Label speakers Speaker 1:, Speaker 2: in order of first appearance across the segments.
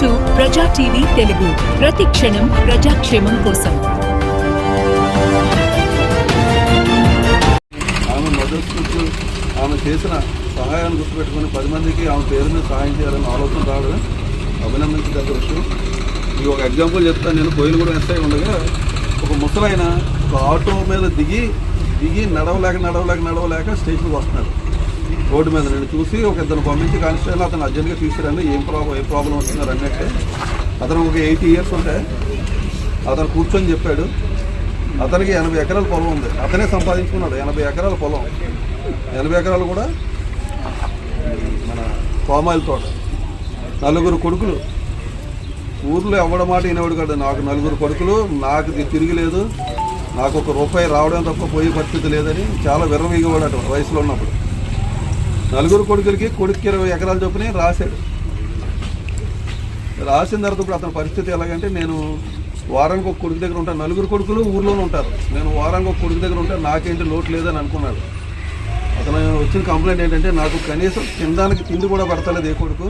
Speaker 1: To ప్రజా TV Telugu. ప్రతి క్షణం ప్రజాక్షేమం కోసం.
Speaker 2: ఆమె మదర్ ఆమె చేసిన సహాయాన్ని గుర్తుపెట్టుకుని పది మందికి ఆమె పేరు మీద సహాయం చేయాలని ఆలోచన రావడం అభినందించదగ్గ విషయం. ఇది ఒక ఎగ్జాంపుల్ చెప్తాను. నేను కోయిలు కూడా ఎస్ఐ ఉండగా ఒక ముసలైన ఒక ఆటో మీద దిగి దిగి నడవలేక నడవలేక నడవలేక స్టేషన్కి వస్తున్నారు రోడ్డు మీద నేను చూసి ఒక ఇద్దరు పంపించి కానిస్టేబుల్ అతను అర్జెంట్గా తీసుకురండి ఏం ప్రాబ్లం ఏ ప్రాబ్లం వస్తున్నారు అన్నట్టే. అతను ఒక ఎయిటీ ఇయర్స్ ఉంటే అతను కూర్చొని చెప్పాడు. అతనికి ఎనభై ఎకరాల పొలం ఉంది. అతనే సంపాదించుకున్నాడు ఎనభై ఎకరాల పొలం. ఎనభై ఎకరాలు కూడా మన పామాయిల్ తోట. నలుగురు కొడుకులు. ఊర్లో ఎవడ మాట వినేవాడు కాదు. నాకు నలుగురు కొడుకులు నాకు ఇది తిరిగి లేదు. నాకు ఒక రూపాయి రావడం తప్ప పోయే పరిస్థితి లేదని చాలా విర్రవీగవాడు అటు వయసులో ఉన్నప్పుడు. నలుగురు కొడుకులకి కొడుకు ఇరవై ఎకరాలు చొప్పున రాశాడు. రాసిన తర్వాత ఇప్పుడు అతని పరిస్థితి ఎలాగంటే నేను వారానికి ఒక కొడుకు దగ్గర ఉంటాను. నలుగురు కొడుకులు ఊర్లోనే ఉంటారు. నేను వారానికి ఒక కొడుకు దగ్గర ఉంటే నాకేంటి లోటు లేదని అనుకున్నాడు. అతను వచ్చిన కంప్లైంట్ ఏంటంటే నాకు కనీసం తినడానికి తిండి కూడా పడతలేదు ఏ కొడుకు.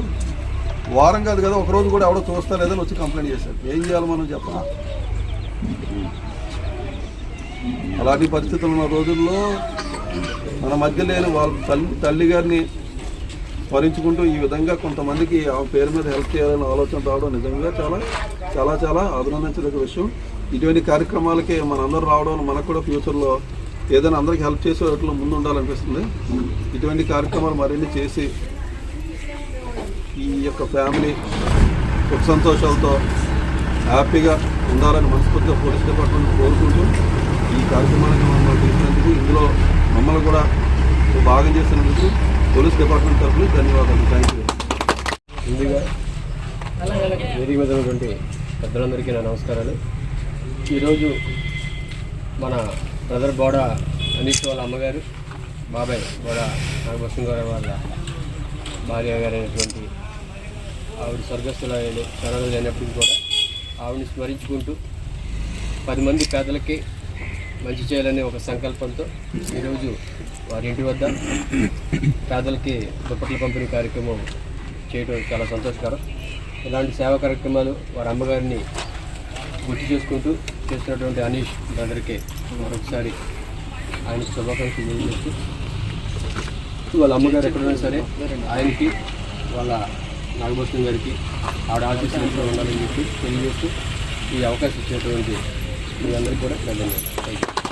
Speaker 2: వారం కాదు కదా ఒక రోజు కూడా ఎవడో చూస్తా లేదని వచ్చి కంప్లైంట్ చేశాడు. ఏం చేయాలి మనం చెప్పా అలాంటి పరిస్థితులు ఉన్న రోజుల్లో మన మధ్య లేని వాళ్ళ తల్లి తల్లి గారిని స్మరించుకుంటూ ఈ విధంగా కొంతమందికి ఆ పేరు మీద హెల్ప్ చేయాలని ఆలోచన రావడం నిజంగా చాలా చాలా చాలా అభినందించదగ్గ విషయం. ఇటువంటి కార్యక్రమాలకి మనందరూ రావడం మనకు కూడా ఫ్యూచర్లో ఏదైనా అందరికి హెల్ప్ చేసే వాటిలో ముందు ఉండాలనిపిస్తుంది ఇటువంటి కార్యక్రమాలు మరిన్ని చేసి ఈ యొక్క ఫ్యామిలీ సుఖ సంతోషాలతో హ్యాపీగా ఉండాలని మనస్ఫూర్తిగా పోలీస్ డిపార్ట్మెంట్ కోరుకుంటూ ఈ కార్యక్రమానికి మమ్మల్ని మమ్మల్ని కూడా భాగం చేసినందుకు పోలీస్ డిపార్ట్మెంట్ తరఫున ధన్యవాదాలు. థ్యాంక్ యూ
Speaker 3: ముందుగా వేదిక మీద ఉన్నటువంటి పెద్దలందరికీ నా నమస్కారాలు. ఈరోజు మన బ్రదర్ బోడ అనీష్ వాళ్ళ అమ్మగారు బాబాయ్ బోడ నాగభూషణ్ గారు వాళ్ళ భార్య గారైనటువంటి ఆవిడ స్వర్గస్థులు చరణాలు అయినప్పటికీ కూడా ఆవిడని స్మరించుకుంటూ పది మంది పేదలకి మంచి చేయాలనే ఒక సంకల్పంతో ఈరోజు వారి ఇంటి వద్ద పేదలకి దుప్పట్ల పంపిణీ కార్యక్రమం చేయడం చాలా సంతోషకరం. ఇలాంటి సేవా కార్యక్రమాలు వారి అమ్మగారిని గుర్తు చేసుకుంటూ చేస్తున్నటువంటి అనీష్ బ్రదర్కి మరొకసారి ఆయన శుభాకాంక్షలు తెలియజేస్తూ వాళ్ళ అమ్మగారు ఎక్కడున్నా సరే ఆయనకి వాళ్ళ నాగభూషణ్ గారికి ఆవిడ ఆశీస్సులు ఉండాలని చెప్పి తెలియజేస్తూ ఈ అవకాశం ఇచ్చినటువంటి మీ అందరికీ కూడా ధన్యవాదాలు. Thank you